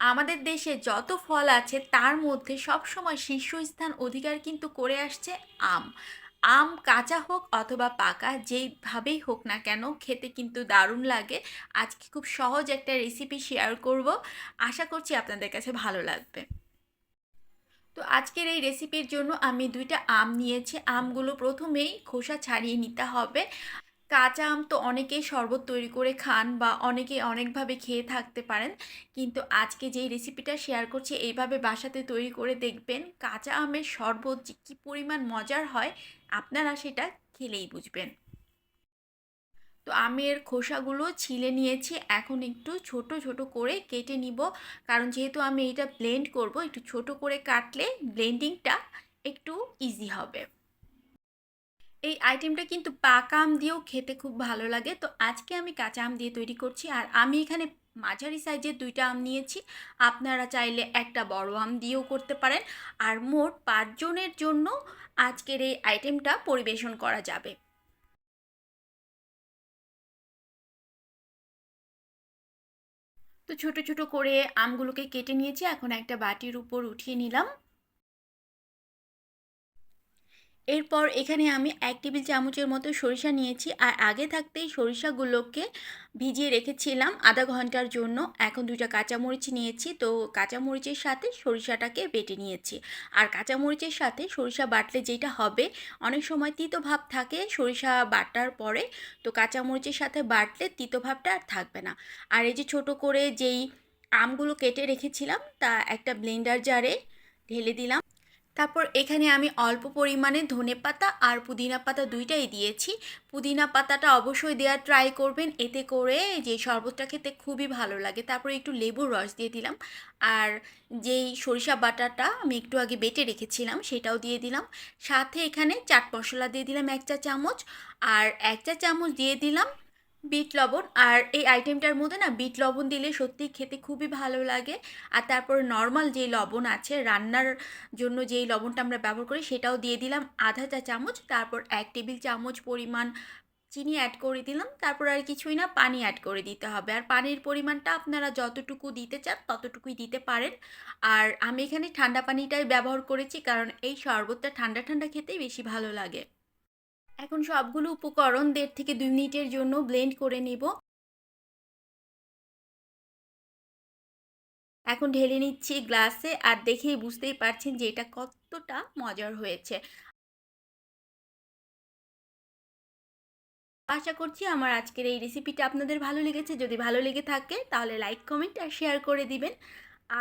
আমাদের দেশে যত ফল আছে, তার মধ্যে সবসময় শীর্ষস্থান অধিকার কিন্তু করে আসছে আম। আম কাঁচা হোক অথবা পাকা, যেইভাবেই হোক না কেন, খেতে কিন্তু দারুণ লাগে। আজকে খুব সহজ একটা রেসিপি শেয়ার করব। আশা করছি আপনাদের কাছে ভালো লাগবে। তো আজকের এই রেসিপির জন্য আমি দুইটা আম নিয়েছি। আমগুলো প্রথমেই খোসা ছাড়িয়ে নিতে হবে। কাঁচা আম তো অনেকেই শরবত তৈরি করে খান বা অনেকে অনেকভাবে খেয়ে থাকতে পারেন। কিন্তু আজকে যেই রেসিপিটা শেয়ার করছি, এইভাবে বাসাতে তৈরি করে দেখবেন কাঁচা আমের শরবত যে কী পরিমাণ মজার হয়, আপনারা সেটা খেলেই বুঝবেন। তো আমের খোসাগুলো ছিলে নিয়েছি, এখন একটু ছোট ছোট করে কেটে নিব। কারণ যেহেতু আমি এটা ব্লেন্ড করব, একটু ছোট করে কাটলে ব্লেন্ডিংটা একটু ইজি হবে। এই আইটেমটা কিন্তু পাকা আম দিয়েও খেতে খুব ভালো লাগে। তো আজকে আমি কাঁচা আম দিয়ে তৈরি করছি আর আমি এখানে মাঝারি সাইজের দুইটা আম নিয়েছি। আপনারা চাইলে একটা বড় আম দিয়েও করতে পারেন। আর মোট পাঁচজনের জন্য আজকের এই আইটেমটা পরিবেশন করা যাবে। তো ছোট ছোট করে আমগুলোকে কেটে নিয়েছি। এখন একটা বাটির উপর উঠিয়ে নিলাম। এরপর এখানে আমি এক টেবিল চামচের মতো সরিষা নিয়েছি আর আগে থাকতেই সরিষাগুলোকে ভিজিয়ে রেখেছিলাম আধা ঘণ্টার জন্য। এখন দুইটা কাঁচামরিচ নিয়েছি, তো কাঁচামরিচের সাথে সরিষাটাকে বেটে নিয়েছি। আর কাঁচামরিচের সাথে সরিষা বাটলে যেটা হবে, অনেক সময় তিতো ভাব থাকে সরিষা বাটার পরে, তো কাঁচামরিচের সাথে বাটলে তিতো ভাবটা আর থাকবে না। আর এই যে ছোট করে যেই আমগুলো কেটে রেখেছিলাম, তা একটা ব্লেন্ডার জারে ঢেলে দিলাম। তারপর এখানে আমি অল্প পরিমাণে ধনে পাতা আর পুদিনা পাতা দুইটাই দিয়েছি। পুদিনা পাতাটা অবশ্যই দেওয়ার ট্রাই করবেন। এতে করে যে শরবতটা খেতে খুবই ভালো লাগে। তারপর একটু লেবুর রস দিয়ে দিলাম। আর যেই সরিষা বাটাটা আমি একটু আগে বেটে রেখেছিলাম, সেটাও দিয়ে দিলাম। সাথে এখানে চাট মশলা দিয়ে দিলাম এক চা চামচ আর এক চা চামচ দিয়ে দিলাম বিট লবণ আর এই আইটেমটার মধ্যে না বিট লবণ দিলে সত্যিই খেতে খুবই ভালো লাগে। আর তারপর নর্মাল যেই লবণ আছে, রান্নার জন্য যেই লবণটা আমরা ব্যবহার করি সেটাও দিয়ে দিলাম আধা চা চামচ, তারপর এক টেবিল চামচ পরিমাণ চিনি অ্যাড করে দিলাম। তারপর আর কিছুই না, পানি অ্যাড করে দিতে হবে। আর পানির পরিমাণটা আপনারা যতটুকু দিতে চান ততটুকুই দিতে পারেন। আর আমি এখানে ঠান্ডা পানিটাই ব্যবহার করেছি কারণ এই শরবতটা ঠান্ডা ঠান্ডা খেতেই বেশি ভালো লাগে। এখন সবগুলো উপকরণ দেড় থেকে দুই মিনিটের জন্য ব্লেন্ড করে নিব। এখন ঢেলে নিচ্ছি গ্লাসে আর দেখেই বুঝতেই পারছেন যে এটা কতটা মজার হয়েছে। আশা করছি আমার আজকের এই রেসিপিটা আপনাদের ভালো লেগেছে। যদি ভালো লেগে থাকে তাহলে লাইক কমেন্ট আর শেয়ার করে দিবেন।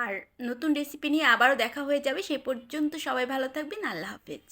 আর নতুন রেসিপি নিয়ে আবারও দেখা হয়ে যাবে। সে পর্যন্ত সবাই ভালো থাকবেন। আল্লাহ হাফেজ।